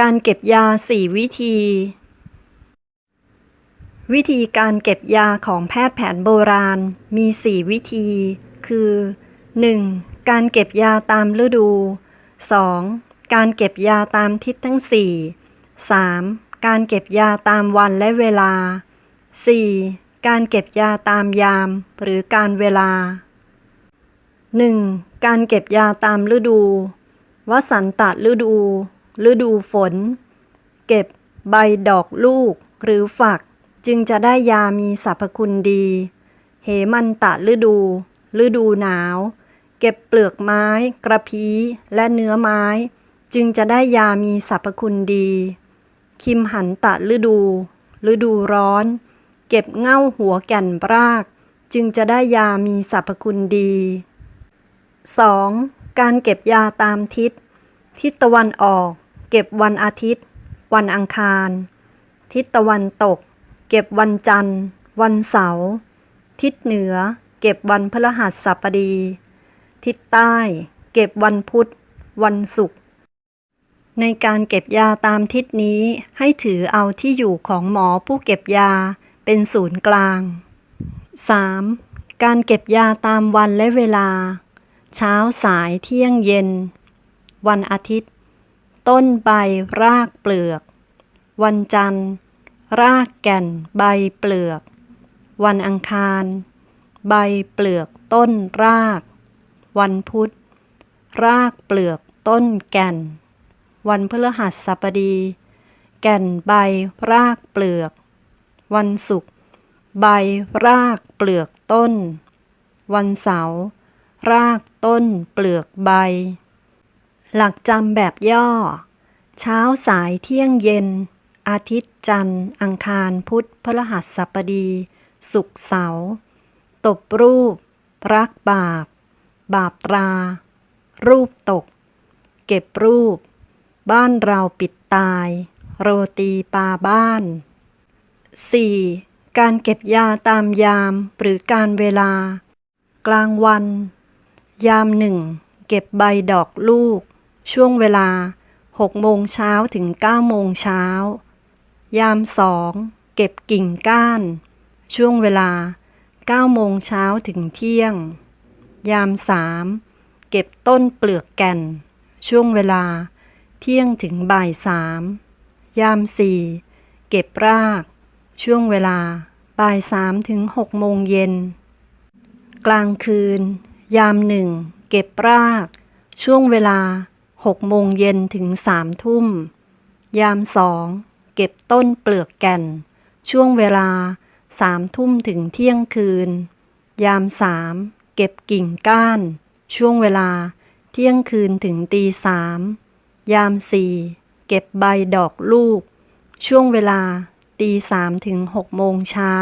การเก็บยา 4 วิธี วิธีการเก็บยาของแพทย์แผนโบราณมี 4 วิธี คือ 1. การเก็บยาตามฤดู 2. การเก็บยาตามทิศทั้ง 4 3. การเก็บยาตามวันและเวลา 4. การเก็บยาตามยาม หรือการเวลา 1. การเก็บยาตามฤดู วสันตฤดู ฤดูฝน เก็บใบดอกลูกหรือฝัก จึงจะได้ยามีสรรพคุณดี เหมันตะฤดู ฤดูหนาว เก็บเปลือกไม้ กระพี้และเนื้อไม้ จึงจะได้ยามีสรรพคุณดี คิมหันตะฤดู ฤดูร้อน เก็บเง่าหัวแก่นราก จึงจะได้ยามีสรรพคุณดี 2. การเก็บยาตามทิศ ทิศตะวันออก เก็บวันอาทิตย์ วันอังคาร ทิศตะวันตก เก็บวันจันทร์ วันเสาร์ทิศเหนือ เก็บวันพฤหัสบดี ทิศใต้ เก็บวันพุธ วันศุกร์ในการเก็บยาตามทิศนี้ให้ถือเอาที่อยู่ของหมอผู้เก็บยาเป็นศูนย์กลาง 3. การเก็บยาตามวันและเวลา เช้าสายเที่ยงเย็น วันอาทิตย์ ต้นใบรากเปลือก วันจันทร์ รากแก่นใบเปลือก วันอังคาร ใบเปลือกต้นราก วันพุธ รากเปลือกต้นแก่น วันพฤหัสบดี แก่นใบรากเปลือก วันศุกร์ใบรากเปลือกต้น วันเสาร์ รากต้นเปลือกใบ หลักจำแบบย่อ เช้าสายเที่ยงเย็น อาทิตย์จันทร์ อังคารพุธพฤหัสบดี ศุกร์เสาร์ตบรูป รักบาป บาปตรา รูปตก เก็บรูป บ้านเราปิดตาย โรตีปาบ้าน 4. การเก็บยาตามยาม หรือการเวลา กลางวัน ยามหนึ่งเก็บใบดอกลูก ช่วงเวลา6โมงเช้าถึง9โมงเช้า ยามสองเก็บกิ่งก้าน ช่วงเวลา9โมงเช้าถึงเที่ยง ยามสามเก็บต้นเปลือกแก่น ช่วงเวลาเที่ยงถึงบ่ายสามยามสี่เก็บราก ช่วงเวลาบ่ายสามถึงหกโมงเย็น กลางคืน ยามหนึ่งเก็บราก ช่วงเวลา 6 โมงเย็นถึง 3 ทุ่ม ยามสองเก็บต้นเปลือกแก่น ช่วงเวลา 3 ทุ่มถึงเที่ยงคืน ยามสามเก็บกิ่งก้าน ช่วงเวลา เที่ยงคืนถึงตีสามยามสี่เก็บใบดอกลูก ช่วงเวลาตีสามถึงหกโมงเช้า